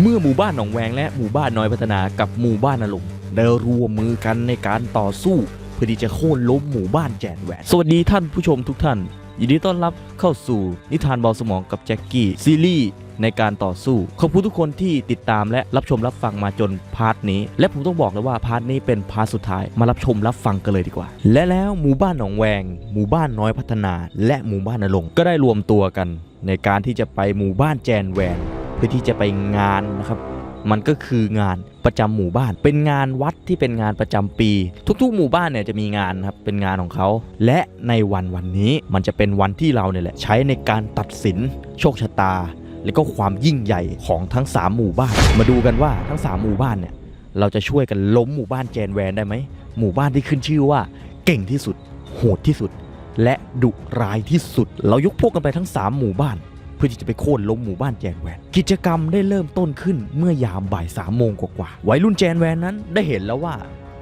เมื่อหมู่บ้านหนองแวงและหมู่บ้านน้อยพัฒนากับหมู่บ้านนรงได้รวมมือกันในการต่อสู้เพื่อที่จะโค่นล้มหมู่บ้านแจนแหวน สวัสดีท่านผู้ชมทุกท่าน ยินดีต้อนรับเข้าสู่นิทานเบาสมองกับแจ็คกี้ซีรีส์ในการต่อสู้ ขอบคุณทุกคนที่ติดตามและรับชมรับฟังมาจนพาร์ทนี้ และผมต้องบอกเลยว่าพาร์ทนี้เป็นพาร์ทสุดท้ายมารับชมรับฟังกันเลยดีกว่า และแล้วหมู่บ้านหนองแวง หมู่บ้านน้อยพัฒนา และหมู่บ้านนรงก็ได้รวมตัวกัน ในการที่จะไปหมู่บ้านแจนแหวน พื่อที่จะไปงานนะครับ มันก็คืองานประจำหมู่บ้าน เป็นงานวัดที่เป็นงานประจำปี ทุกๆ หมู่บ้านเนี่ยจะมีงานครับเป็นงานของเขา และในวันวันนี้มันจะเป็นวันที่เราเนี่ยแหละใช้ในการตัดสินโชคชะตา และก็ความยิ่งใหญ่ของทั้ง 3 หมู่บ้าน มาดูกันว่าทั้ง 3 หมู่บ้านเนี่ยเราจะช่วยกันล้มหมู่บ้านแจนแวนได้ไหมหมู่บ้านที่ขึ้นชื่อว่า เก่งที่สุด โหดที่สุด และดุร้ายที่สุด เรายกพวกกันไปทั้ง 3 หมู่บ้าน พื่อที่จะไปโค่นล้มหมู่บ้านแจนแวน กิจกรรมได้เริ่มต้นขึ้นเมื่อยามบ่ายสามโมงกว่าๆวัยรุ่นแจนแวนนั้นได้เห็นแล้วว่า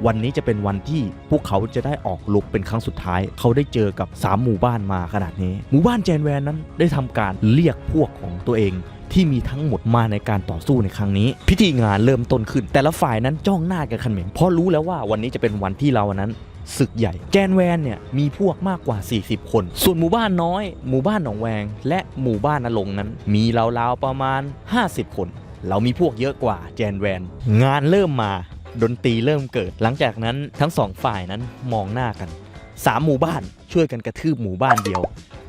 วันนี้จะเป็นวันที่พวกเขาจะได้ออกรบเป็นครั้งสุดท้าย เขาได้เจอกับ 3 หมู่บ้านมาขนาดนี้ หมู่บ้านแจนแวนนั้นได้ทำการเรียกพวกของตัวเอง ที่มีทั้งหมดมาในการต่อสู้ในครั้งนี้ พิธีงานเริ่มต้นขึ้น แต่ละฝ่ายนั้นจ้องหน้ากันขันเหม็นเพราะรู้แล้วว่าวันนี้จะเป็นวันที่เรานั้น ศึกใหญ่แจนแวนเนี่ยมีพวกมากกว่า 40 คน ส่วนหมู่บ้านน้อย หมู่บ้านหนองแวง และหมู่บ้านนรงนั้น มีราวๆประมาณ 50 คน เรามีพวกเยอะกว่าแจนแวน งานเริ่มมาดนตรีเริ่มเกิด หลังจากนั้นทั้งสองฝ่ายนั้นมองหน้ากันสามหมู่บ้านช่วยกันกระทืบหมู่บ้านเดียว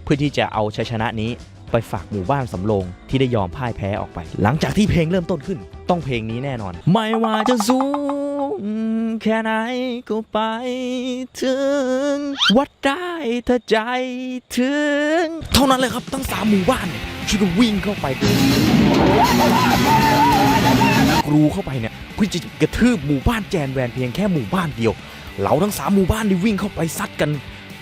เพื่อที่จะเอาชัยชนะนี้ไปฝากหมู่บ้านสำโรงที่ได้ยอมพ่ายแพ้ออกไป หลังจากที่เพลงเริ่มต้นขึ้น ต้องเพลงนี้แน่นอน ไม่ว่าจะสูง แค่ไหนก็ไปถึง วัดได้ถ้าใจถึง เท่านั้นเลยครับทั้งสามหมู่บ้านช่วยกันวิ่งเข้าไป กรูเข้าไปเนี่ยเพื่อจะกระทืบหมู่บ้านแจนแวนเพียงแค่หมู่บ้านเดียว เราทั้งสามหมู่บ้านได้วิ่งเข้าไปซัดกัน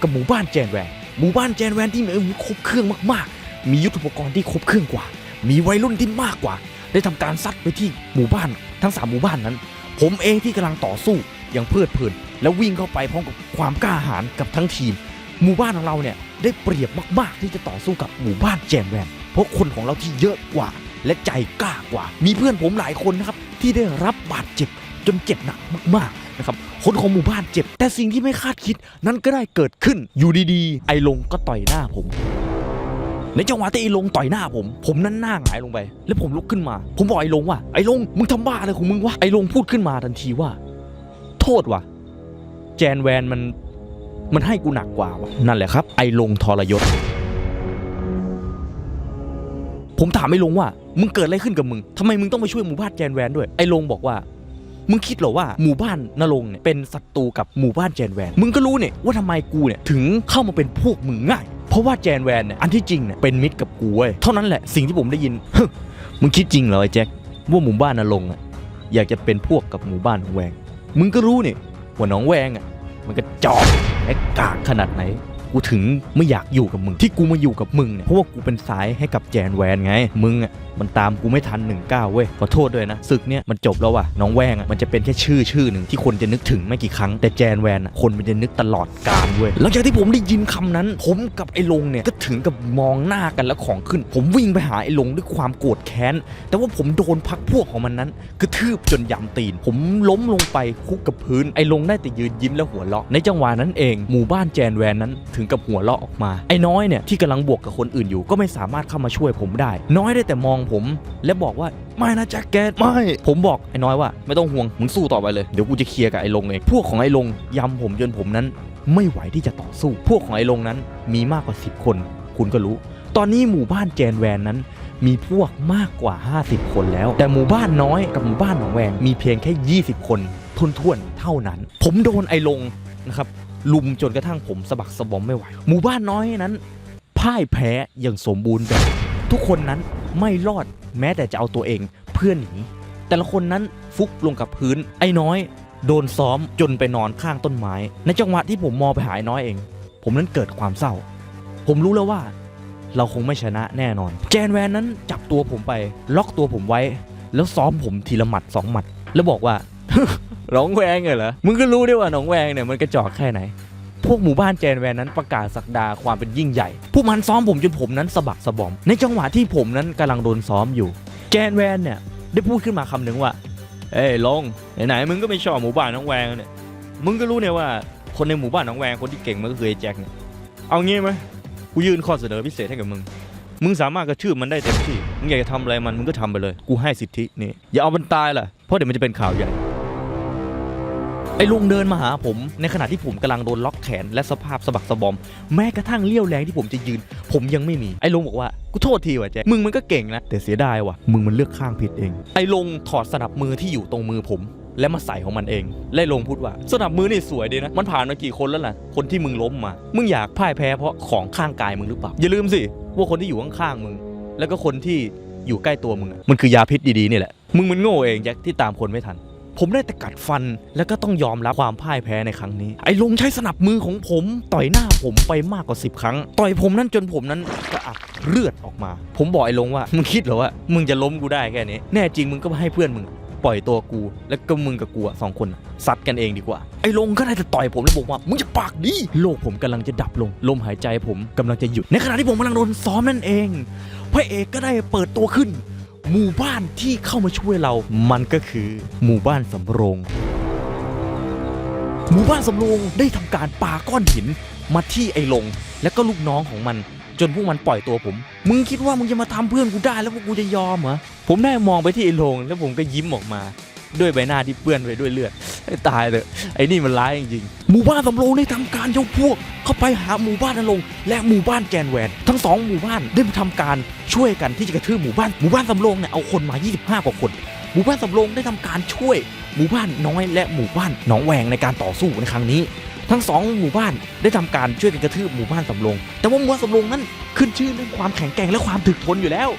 กับหมู่บ้านแจนแวนหมู่บ้านแจนแวนที่มีครบเครื่องมากๆ มียุทธปกรณ์ที่ครบเครื่องกว่า มีวัยรุ่นที่มากกว่า ได้ทำการซัดไปที่หมู่บ้านทั้งสามหมู่บ้านนั้น ผมเองที่กำลังต่อสู้อย่างเพลิดเพลิน แล้ววิ่งเข้าไปพร้อมกับความกล้าหาญกับทั้งทีม หมู่บ้านของเราเนี่ยได้เปรียบมากๆ ที่จะต่อสู้กับหมู่บ้านแจนแวนเพราะคนของเราที่เยอะกว่า และใจกล้ากว่า มีเพื่อนผมหลายคนนะครับที่ได้รับบาดเจ็บจนเจ็บหนักมากๆนะครับคนของหมู่บ้านเจ็บ แต่สิ่งที่ไม่คาดคิดนั้นก็ได้เกิดขึ้นอยู่ดีๆ ไอ้ลงก็ต่อยหน้าผม ในจังหวะที่ไอ้ลงต่อยหน้าผม ผมนั้นหน้าหงายลงไป แล้วผมลุกขึ้นมา ผมบอกไอ้ลงว่าไอ้ลงมึงทำบ้าอะไรของมึงวะไอ้ลงพูดขึ้นมาทันทีว่า โทษว่ะแจนแวนมันมันให้กูหนักกว่าวะนั่นแหละครับ ไอ้ลงทรยศผมถามไอ้ลงว่า มึงเกิดอะไรขึ้นกับมึงทำไมมึงต้องมาช่วยหมู่บ้านแจนแวนด้วยไอ้ลงบอกว่ามึงคิดเหรอว่าหมู่บ้านนรงเนี่ยเป็นศัตรูกับหมู่บ้านแจนแวน มึงก็รู้เนี่ยว่าทำไมกูเนี่ยถึงเข้ามาเป็นพวกมึงง่าย เพราะว่าแจนแวนเนี่ยอันที่จริงเนี่ยเป็นมิตรกับกูเว้ยเท่านั้นแหละสิ่งที่ผมได้ยินมึงคิดจริงเหรอไอ้แจ็คว่าหมู่บ้านนรงอะอยากจะเป็นพวกกับหมู่บ้านหนองแวง มึงก็รู้เนี่ยว่าน้องแวงอะมันก็จอกไอ้กากขนาดไหน กูถึงไม่อยากอยู่กับมึง ที่กูมาอยู่กับมึงเนี่ยเพราะว่ากูเป็นสายให้กับแจนแวนไง มึงอะมันตามกูไม่ทัน1นเเว้ยขอโทษด้วยนะศึกเนี่ยมันจบแล้วว่ะน้องแวงอะมันจะเป็นแค่ชื่อชื่อหนึ่งที่คนจะนึกถึงไม่กี่ครั้งแต่แจนแวนอะคนมันจะนึกตลอดกาลเว้ยหลังจากที่ผมได้ยินคำนั้น ผมกับไอ้ลงเนี่ยก็ถึงกับมองหน้ากันแล้วของขึ้น ผมวิ่งไปหาไอ้ลงด้วยความโกรธแค้น แต่ว่าผมโดนพักพวกของมันนั้นกระทืบจนยำตีน ผมล้มลงไปคุกกับพื้นไอ้ลงได้แต่ยืนยิ้มแล้วหัวเราะในจังหวะนั้นเองหมู่บ้านแจนแวนนั้นถงกับหัวเราะออกมาไอ้น้อยเนี่ยที่กำลังบวกกับคนอื่นอยู่ก็ไม่สามารถเข้ามาช่วยผมได้ น้อยได้แต่มองผม และบอกว่าไม่นะแจ็คเก็ตไม่ผมบอกไอ้น้อยว่าไม่ต้องห่วงมึงสู้ต่อไปเลยเดี๋ยวกูจะเคลียร์กับไอ้ลงเองพวกของไอ้ลงยำผมจนผมนั้น ไม่ไหวที่จะต่อสู้ พวกของไอ้ลงนั้นมีมากกว่า 10 คน คุณก็รู้ ตอนนี้หมู่บ้านแจนแวนนั้นมีพวกมากกว่า 50 คนแล้ว แต่หมู่บ้านน้อยกับหมู่บ้านหนองแวงมีเพียงแค่ 20 คนทุนๆเท่านั้น ผมโดนไอ้ลงนะครับ ลุมจนกระทั่งผมสะบักสะบอมไม่ไหว หมู่บ้านน้อยนั้นพ่ายแพ้อย่างสมบูรณ์แบบ ทุกคนนั้นไม่รอดแม้แต่จะเอาตัวเองเพื่อนหนีแต่ละคนนั้นฟุกลงกับพื้น ไอ้น้อย โดนซ้อมจนไปนอนข้างต้นไม้ ในจังหวะที่ผมมองไปหาไอ้น้อยเอง ผมนั้นเกิดความเศร้า ผมรู้แล้วว่า เราคงไม่ชนะแน่นอน แจนแวนนั้นจับตัวผมไป ล็อกตัวผมไว้ แล้วซ้อมผมทีละหมัดสองหมัด แล้วบอกว่า หนองแวงเหรอ มึงก็รู้ด้วยว่าหนองแวงเนี่ยมันกระจอกแค่ไหน พวกหมู่บ้านแจนแวนนั้นประกาศสักดาความเป็นยิ่งใหญ่ พวกมันซ้อมผมจนผมนั้นสะบักสะบอม ในจังหวะที่ผมนั้นกำลังโดนซ้อมอยู่ แจนแวนเนี่ยได้พูดขึ้นมาคำหนึ่งว่า เอ้ยลงไหนๆมึงก็ไม่ชอบหมู่บ้านน้องแวงเนี่ย มึงก็รู้เนี่ยว่าคนในหมู่บ้านน้องแวงคนที่เก่งมันก็คือไอ้แจ็คเนี่ย เอางี้ไหมกูยื่นข้อเสนอพิเศษให้กับมึงมึงสามารถกระทืบมันได้เต็มที่ มึงอยากจะทำอะไรมัน มึงก็ทำไปเลย กูให้สิทธินี่ อย่าเอามันตายล่ะ เพราะเดี๋ยวมันจะเป็นข่าวใหญ่ อ้ลุงเดินมาหาผมในขณะที่ผมกำลังโดนล็อกแขนและสภาพสะบักสะบอม แม้กระทั่งเลี้ยวแรงที่ผมจะยืน ผมยังไม่มีไอ้ลุงบอกว่ากูโทษทีว่ะแจ๊คมึงมันก็เก่งนะแต่เสียดายว่ะมึงมันเลือกข้างผิดเอง ไอ้ลุงถอดสนับมือที่อยู่ตรงมือผมและมาใส่ของมันเองและลงพูดว่า สนับมือนี่สวยดีนะ มันผ่านมากี่คนแล้วล่ะ คนที่มึงล้มมา มึงอยากพ่ายแพ้เพราะของข้างกายมึงหรือเปล่า อย่าลืมสิ ว่าคนที่อยู่ข้างๆมึง แล้วก็คนที่อยู่ใกล้ตัวมึง มันคือยาพิษดีๆนี่แหละ มึงมันโง่เองแจ็คที่ตามคนไม่ทัน ผมได้แต่กัดฟันแล้วก็ต้องยอมรับความพ่ายแพ้ในครั้งนี้ ไอ้ลงใช้สนับมือของผม ต่อยหน้าผมไปมากกว่า 10 ครั้ง ต่อยผมนั่นจนผมนั้นกระอักเลือดออกมา ผมบอกไอ้ลงว่ามึงคิดเหรอว่ามึงจะล้มกูได้แค่นี้ แน่จริงมึงก็ให้เพื่อนมึงปล่อยตัวกู แล้วก็มึงกับกูสองคนซัดกันเองดีกว่า ไอ้ลงก็ได้แต่ต่อยผมแล้วบอกว่ามึงจะปากดีโลกผมกำลังจะดับลง ลมหายใจผมกำลังจะหยุด ในขณะที่ผมกำลังโดนซ้อมนั่นเองพระเอกก็ได้เปิดตัวขึ้น หมู่บ้านที่เข้ามาช่วยเรา มันก็คือหมู่บ้านสำโรง หมู่บ้านสำโรงได้ทำการปาก้อนหินมาที่ไอ้ลง และก็ลูกน้องของมัน จนพวกมันปล่อยตัวผม มึงคิดว่ามึงจะมาทำเพื่อนกูได้แล้วพวกกูจะยอมเหรอผมได้มองไปที่ไอ้ลง แล้วผมก็ยิ้มออกมา ด้วยใบหน้าที่เปื้อนไปด้วยเลือด ตายเลยไอ้นี่มันร้ายจริงๆหมู่บ้านสำโรงได้ทำการยกพวก เข้าไปหาหมู่บ้านนรงและหมู่บ้านแกนแวน ทั้งสองหมู่บ้านได้ทำการช่วยกันที่จะกระทืบหมู่บ้านหมู่บ้านสำโรงเนี่ยเอาคนมา 25 กว่าคน หมู่บ้านสำโรงได้ทำการช่วย หมู่บ้านน้อยและหมู่บ้านหนองแวงในการต่อสู้ในครั้งนี้ทั้งสองหมู่บ้านได้ทำการช่วยกันกระทืบหมู่บ้านสำโรงแต่ว่าหมู่บ้านสำโรงนั้นขึ้นชื่อเรื่องความแข็งแกร่งและความถึกทนอยู่แล้ว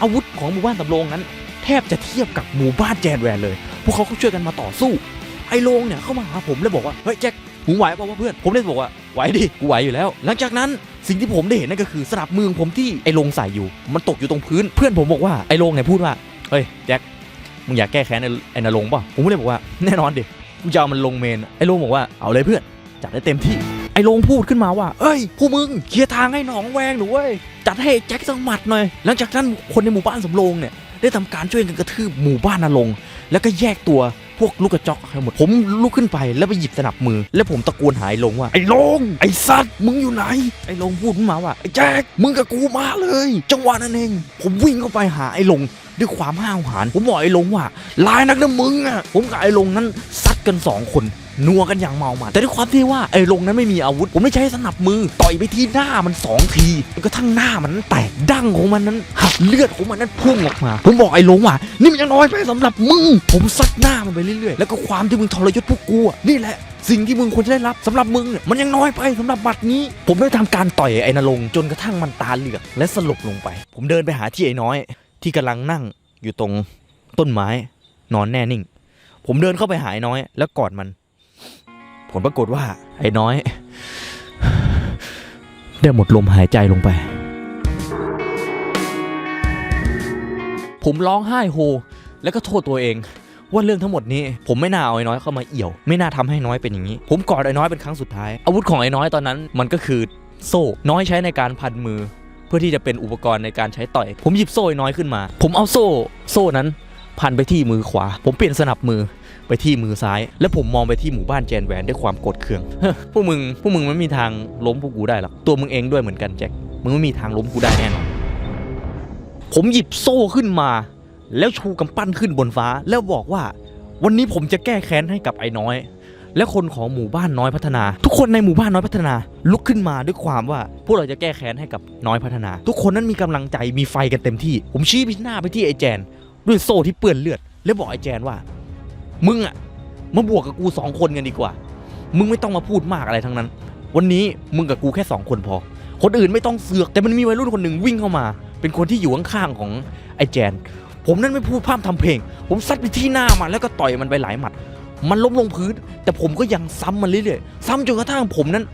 อาวุธของหมู่บ้านสำโรงนั้น แทบจะเทียบกับหมู่บ้านแจนแวนเลย พวกเขาก็ช่วยกันมาต่อสู้ ไอ้โลงเนี่ยเข้ามาหาผมแล้วบอกว่าเฮ้ยแจ็คมึงไหวป่าวะเพื่อนผมได้บอกว่าไหวดิกูไหวอยู่แล้ว หลังจากนั้นสิ่งที่ผมได้เห็นนั่นก็คือสนับมือของผมที่ไอ้โลงใส่อยู่ มันตกอยู่ตรงพื้น เพื่อนผมบอกว่าไอ้โลงเนี่ยพูดว่าเฮ้ยแจ็คมึงอยากแก้แค้นไอ้ไอ้นรงป่ะผมก็เลยบอกว่าแน่นอนดิกูจะเอามันลงเมนไอ้โลงบอกว่าเอาเลยเพื่อนจัดได้เต็มที่ไอ้โลงพูดขึ้นมาว่า เอ้ยพวกมึง เคลียร์ทางให้หนองแวงหนูเว้ย จัดให้แจ็คสังหมัดหน่อย หลังจากนั้นคนในหมู่บ้านสำโรงเนี่ย ได้ทำการช่วยกันกระทืบหมู่บ้านนรงแล้วก็แยกตัว พวกลูกกระจอกทั้งหมด ผมลุกขึ้นไปแล้วไปหยิบสนับมือ แล้วผมตะโกนหายลงว่า ไอ้ลง ไอ้สัตว์มึงอยู่ไหน ไอ้ลงพูดขึ้นมาว่าไอ้แจ็คมึงกับกูมาเลย จังหวะนั้นเอง ผมวิ่งเข้าไปหาไอ้ลง ด้วยความห้าวหาญผมบอกไอ้ลงว่าลายนักนะมึงอะผมกับไอ้ลงนั้นซัดกันสองคนนัวกันอย่างเมามันแต่ด้วยความที่ว่าไอ้ลงนั้นไม่มีอาวุธ ผมไม่ใช้สนับมือต่อยไปที่หน้ามันสองทีจนกระทั่งหน้ามันนั้นแตกดั้งของมันนั้นหักเลือดของมันนั้นพุ่งออกมา ผมบอกไอ้ลงว่านี่มันยังน้อยไปสำหรับมึง ผมซัดหน้ามันไปเรื่อยๆ แล้วก็ความที่มึงทรยศพวกกูอะนี่แหละสิ่งที่มึงควรจะได้รับสำหรับมึงเนี่ยมันยังน้อยไปสำหรับบัตรนี้ ผมได้ทำการต่อยไอ้นรงจนกระทั่งมันตาเหลือกและสลบลงไป ผมเดินไปหาที่ไอ้น้อย ที่กำลังนั่งอยู่ตรงต้นไม้ นอนแน่นิ่ง ผมเดินเข้าไปหาไอ้น้อย แล้วกอดมัน ผลปรากฏว่า ไอ้น้อย ได้หมดลมหายใจลงไป ผมร้องไห้โฮ แล้วก็โทษตัวเองว่าเรื่องทั้งหมดนี้ผมไม่น่าเอาไอ้น้อยเข้ามาเอี่ยว ไม่น่าทำให้น้อยเป็นอย่างนี้ ผมกอดไอ้น้อยเป็นครั้งสุดท้าย อาวุธของไอ้น้อยตอนนั้นมันก็คือโซ่น้อยใช้ในการพันมือ เพื่อที่จะเป็นอุปกรณ์ในการใช้ต่อย ผมหยิบโซ่ไอ้น้อยขึ้นมา ผมเอาโซ่ โซ่นั้นพันไปที่มือขวา ผมเปลี่ยนสนับมือไปที่มือซ้าย แล้วผมมองไปที่หมู่บ้านแจนแหวนด้วยความโกรธเคือง พวกมึง พวกมึงไม่มีทางล้มพวกกูได้หรอก ตัวมึงเองด้วยเหมือนกันแจ็ค มึงไม่มีทางล้มกูได้แน่นอน ผมหยิบโซ่ขึ้นมา แล้วชูกำปั้นขึ้นบนฟ้า แล้วบอกว่า วันนี้ผมจะแก้แค้นให้กับไอ้น้อย และคนของหมู่บ้านน้อยพัฒนา ทุกคนในหมู่บ้านน้อยพัฒนา ลุกขึ้นมาด้วยความว่า พวกเราจะแก้แค้นให้กับน้อยพัฒนา ทุกคนนั้นมีกำลังใจมีไฟกันเต็มที่ ผมชี้ไปหน้าไปที่ไอ้แจน ด้วยโซ่ที่เปื้อนเลือด แล้วบอกไอ้แจนว่า มึงอะมาบวกกับกูสองคนกันดีกว่า มึงไม่ต้องมาพูดมากอะไรทั้งนั้น วันนี้มึงกับกูแค่สองคนพอ คนอื่นไม่ต้องเสือก แต่มันมีวัยรุ่นคนหนึ่งวิ่งเข้ามา เป็นคนที่อยู่ข้างๆของไอ้แจน ผมนั้นไม่พูดพร่ำทำเพลง ผมซัดไปที่หน้ามันแล้วก็ต่อยมันไปหลายหมัด มันล้มลงพื้น แต่ผมก็ยังซ้ำมันเรื่อยๆซ้ำจนกระทั่งผมนั้น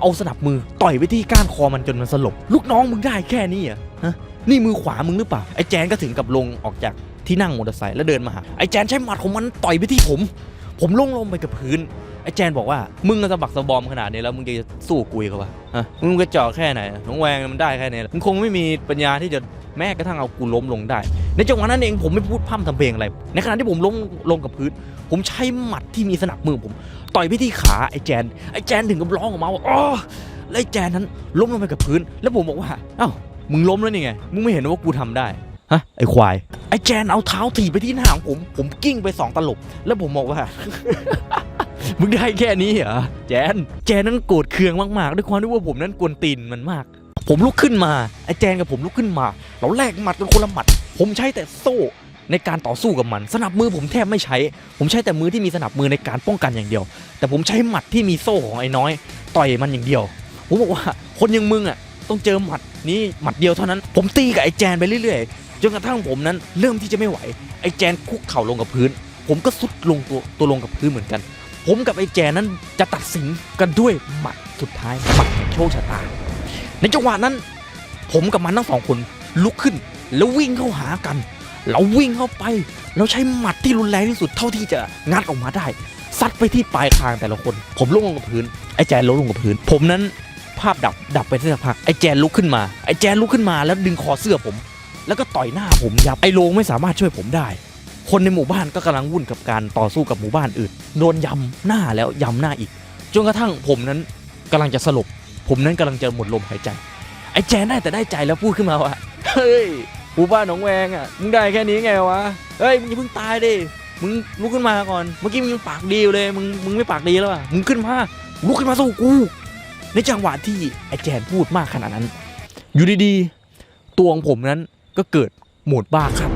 เอาสนับมือต่อยไปที่ก้านคอมันจนมันสลบลูกน้องมึงได้แค่นี้อะฮะนี่มือขวามึงหรือเปล่าไอ้แจนก็ถึงกับลงออกจากที่นั่งมอเตอร์ไซค์แล้วเดินมาหาไอ้แจนใช้หมัดของมันต่อยไปที่ผม ผมลงลงไปกับพื้นไอ้แจนบอกว่ามึงก็สะบักสะบอมขนาดนี้แล้วมึงจะสู้กุยเขาปะฮะมึงกระจอกแค่ไหนน้องแวงมันได้แค่นี้แหละมึงคงไม่มีปัญญาที่จะ แม้กระทั่งเอากูล้มลงได้ ในจังหวะนั้นเองผมไม่พูดพร่ำทำเพลงอะไร ในขณะที่ผมล้มลงกับพื้น ผมใช้หมัดที่มีสนับมือผม ต่อยไปที่ขาไอ้แจน ไอ้แจนถึงกับร้องออกมาว่าอ๋อไอ้แจนนั้นล้มลงไปกับพื้น แล้วผมบอกว่า เอ้า มึงล้มแล้วนี่ไง มึงไม่เห็นว่ากูทำได้ ฮะ ไอ้ควาย ไอ้แจนเอาเท้าถีบไปที่หน้าของผม ผมกิ้งไปสองตลบ แล้วผมบอกว่ามึงได้แค่นี้เหรอแจน แจนนั้นโกรธเคืองมากๆ ด้วยความที่ว่าผมนั้นกวนตีนมันมาก ผมลุกขึ้นมาไอ้แจนกับผมลุกขึ้นมา เราแลกหมัดกันคนละหมัด ผมใช้แต่โซ่ในการต่อสู้กับมัน สนับมือผมแทบไม่ใช้ ผมใช้แต่มือที่มีสนับมือในการป้องกันอย่างเดียว แต่ผมใช้หมัดที่มีโซ่ของไอ้น้อย ต่อยมันอย่างเดียว ผมบอกว่าคนอย่างมึงอะต้องเจอหมัดนี้หมัดเดียวเท่านั้น ผมตีกับไอ้แจนไปเรื่อยๆจนกระทั่งผมนั้นเริ่มที่จะไม่ไหวไอ้แจนคุกเข่าลงกับพื้น ผมก็สุดลงตัวตัวลงกับพื้นเหมือนกัน ผมกับไอ้แจนนั้นจะตัดสินกันด้วยหมัดสุดท้ายหมัดโชคชะตา ในจังหวะนั้น ผมกับมันทั้งสองคนลุกขึ้น แล้ววิ่งเข้าหากัน เราวิ่งเข้าไป เราใช้หมัดที่รุนแรงที่สุดเท่าที่จะงัดออกมาได้ซัดไปที่ปลายคางแต่ละคน ผมล้มลงกับพื้นไอ้แจนล้มลงกับพื้น ผมนั้นภาพดับดับไปสักพักไอ้แจนลุกขึ้นมาไอ้แจนลุกขึ้นมาแล้วดึงคอเสื้อผม แล้วก็ต่อยหน้าผมยับไอ้โลงไม่สามารถช่วยผมได้ คนในหมู่บ้านก็กำลังวุ่นกับการต่อสู้กับหมู่บ้านอื่นโดนยำหน้าแล้วยำหน้าอีกจนกระทั่งผมนั้นกำลังจะสลบ ผมนั้นกำลังจะหมดลมหายใจ ไอ้แจนได้แต่ได้ใจแล้วพูดขึ้นมาว่าเฮ้ยบูบ้านหนองแวงอะมึงได้แค่นี้ไงวะเฮ้ยมึงอย่าเพิ่งตายดิมึงลุกขึ้นมาก่อนเมื่อกี้มึงยังปากดีอยู่เลยมึงมึงไม่ปากดีแล้วอะมึงขึ้นมาลุกขึ้นมาสู้กู ในจังหวะที่ไอ้แจนพูดมากขนาดนั้น อยู่ดีๆตัวของผมนั้นก็เกิดโหมดบ้าครับ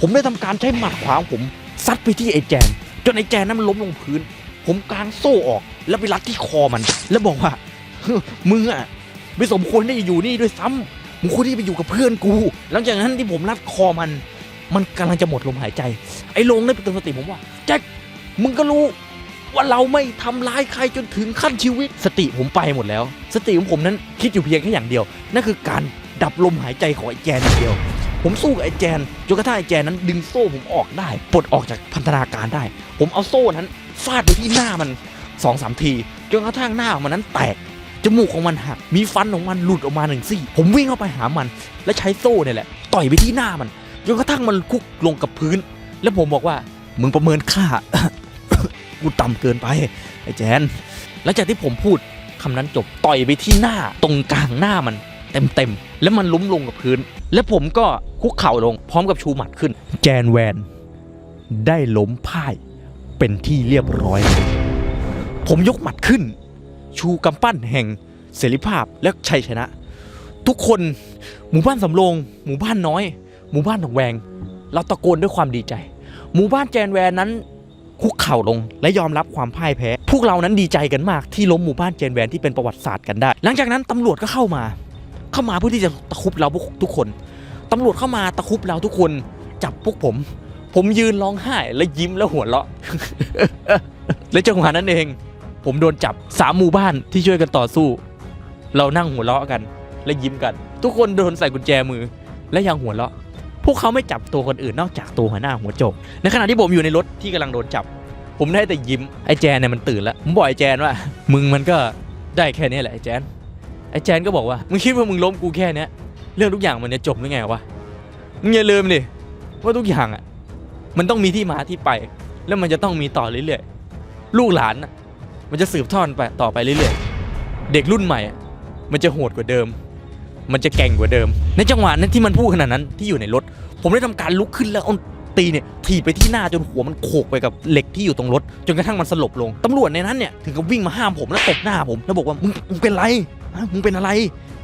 ผมได้ทำการใช้หมัดขวาของผมซัดไปที่ไอ้แจนจนไอ้แจนนั้นมันล้มลงพื้น ผมกางโซ่ออกแล้วไปรัดที่คอมัน แล้วบอกว่ามึงอะไม่สมควรที่จะอยู่นี่ด้วยซ้ำมึงควรที่จะไปอยู่กับเพื่อนกู หลังจากนั้นที่ผมรัดคอมัน มันกำลังจะหมดลมหายใจ ไอ้โลงได้ไปเตือนสติผมว่าแจ็คมึงก็รู้ว่าเราไม่ทำร้ายใครจนถึงขั้นชีวิต สติผมไปหมดแล้ว สติของผมนั้นคิดอยู่เพียงแค่อย่างเดียว นั่นคือการดับลมหายใจของไอ้แจนเดียว ผมสู้กับไอ้แจนจนกระทั่งไอ้แจนนั้น ดึงโซ่ผมออกได้ปลดออกจากพันธนาการได้ ผมเอาโซ่นั้น ฟาดไปที่หน้ามันสองสามทีจนกระทั่งหน้ามันนั้นแตกจมูกของมันหักมีฟันของมันหลุดออกมาหนึ่งซี่ ผมวิ่งเข้าไปหามัน และใช้โซ่เนี่ยแหละ ต่อยไปที่หน้ามันจนกระทั่งมันคุกลงกับพื้น แล้วผมบอกว่ามึงประเมินค่ากูต่ำเกินไปไอ้แจนหลังจากที่ผมพูดคำนั้นจบต่อยไปที่หน้าตรงกลางหน้ามันเต็มๆแล้วมันล้มลงกับพื้น แล้วผมก็คุกเข่าลงพร้อมกับชูหมัดขึ้น แจนแวน ได้ล้มพ่าย เป็นที่เรียบร้อย ผมยกหมัดขึ้น ชูกำปั้นแห่งเสรีภาพและชัยชนะ ทุกคนหมู่บ้านสำโรง หมู่บ้านน้อย หมู่บ้านหนองแวง เราตะโกนด้วยความดีใจ หมู่บ้านแจนแวนนั้นคุกเข่าลงและยอมรับความพ่ายแพ้ พวกเรานั้นดีใจกันมากที่ล้มหมู่บ้านแจนแวนที่เป็นประวัติศาสตร์กันได้ หลังจากนั้นตำรวจก็เข้ามา เข้ามาเพื่อที่จะตะคุบเราทุกคน ตำรวจเข้ามาตะคุบเราทุกคน จับพวกผม ผมยืนร้องไห้และยิ้มและหัวเราะ และจังหวะนั้นเอง ผมโดนจับสามหมู่บ้านที่ช่วยกันต่อสู้ เรานั่งหัวเราะกัน และยิ้มกัน ทุกคนโดนใส่กุญแจมือ และยังหัวเราะ พวกเขาไม่จับตัวคนอื่นนอกจากตัวหัวหน้าหัวโจก ในขณะที่ผมอยู่ในรถที่กำลังโดนจับ ผมได้แต่ยิ้มไอ้แจนเนี่ยมันตื่นแล้วผมบอกไอ้แจนว่า มึงมันก็ได้แค่นี้แหละไอ้แจนไอ้แจนก็บอกว่ามึงคิดว่ามึงล้มกูแค่เนี้ยเรื่องทุกอย่างมันจะจบหรือไงวะมึงอย่าลืมดิว่าทุกอย่างอะ มันต้องมีที่มาที่ไป แล้วมันจะต้องมีต่อเรื่อยๆลูกหลานนะมันจะสืบทอดไปต่อไปเรื่อยๆ เด็กรุ่นใหม่อะมันจะโหดกว่าเดิม มันจะแก่งกว่าเดิม ในจังหวะนั้นที่มันพูดขนาดนั้นที่อยู่ในรถ ผมได้ทำการลุกขึ้นแล้วเอาตีเนี่ยถีบไปที่หน้าจนหัวมันโขกไปกับเหล็กที่อยู่ตรงรถ จนกระทั่งมันสลบลงตำรวจในนั้นเนี่ยถึงกับวิ่งมาห้ามผมแล้วตบหน้าผมแล้วบอกว่ามึงมึงเป็นไรฮะมึงเป็นอะไร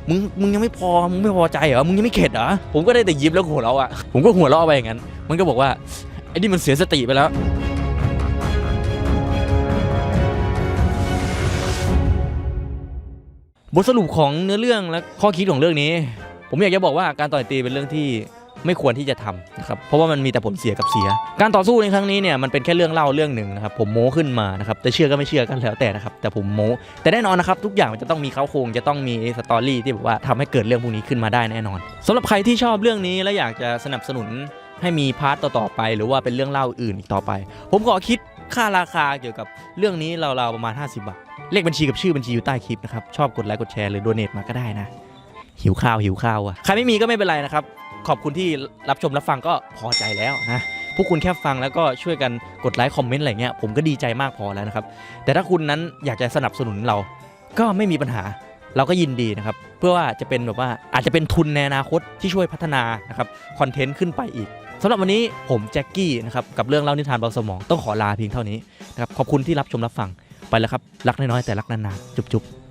มึงมึงยังไม่พอมึงไม่พอใจเหรอมึงยังไม่เข็ดเหรอผมก็ได้แต่ยิ้มแล้วหัวเราะอะผมก็หัวเราะไปอย่างนั้น มันก็บอกว่า อ้นี่มันเสียสติไปแล้ว บทสรุปของเนื้อเรื่องและข้อคิดของเรื่องนี้ ผมอยากจะบอกว่าการต่อยตีเป็นเรื่องที่ไม่ควรที่จะทำนะครับ เพราะว่ามันมีแต่ผลเสียกับเสีย การต่อสู้ในครั้งนี้เนี่ยมันเป็นแค่เรื่องเล่าเรื่องหนึ่งนะครับ ผมโม้ขึ้นมานะครับแต่เชื่อก็ไม่เชื่อกันแล้วแต่นะครับ แต่ผมโม้ แต่แน่นอนนะครับทุกอย่างมันจะต้องมีเขาโครง จะต้องมีสตอรี่ที่แบบว่าทำให้เกิดเรื่องพวกนี้ขึ้นมาได้แน่นอนสำหรับใครที่ชอบเรื่องนี้และอยากจะสนับสนุน ให้มีพาร์ตต่อๆไป หรือว่าเป็นเรื่องเล่าอื่นอีกต่อไป ผมขอคิดค่าราคาเกี่ยวกับเรื่องนี้ราวๆประมาณ 50 บาท เลขบัญชีกับชื่อบัญชีอยู่ใต้คลิปนะครับ ชอบกดไลค์กดแชร์หรือโดเนทมาก็ได้นะ หิวข้าวหิวข้าวอะ ใครไม่มีก็ไม่เป็นไรนะครับ ขอบคุณที่รับชมรับฟังก็พอใจแล้วนะ พวกคุณแค่ฟังแล้วก็ช่วยกันกดไลค์คอมเมนต์อะไรเงี้ย ผมก็ดีใจมากพอแล้วนะครับ แต่ถ้าคุณนั้นอยากจะสนับสนุนเรา ก็ไม่มีปัญหา เราก็ยินดีนะครับ เพื่อว่าจะเป็นแบบว่าอาจจะเป็นทุนในอนาคตที่ช่วยพัฒนานะครับคอนเทนต์ขึ้นไปอีก สำหรับวันนี้ผมแจ็คกี้นะครับกับเรื่องเล่านิทานเบาสมองต้องขอลาเพียงเท่านี้นะครับขอบคุณที่รับชมรับฟังไปแล้วครับรักน้อยๆแต่รักนานๆจุ๊บๆ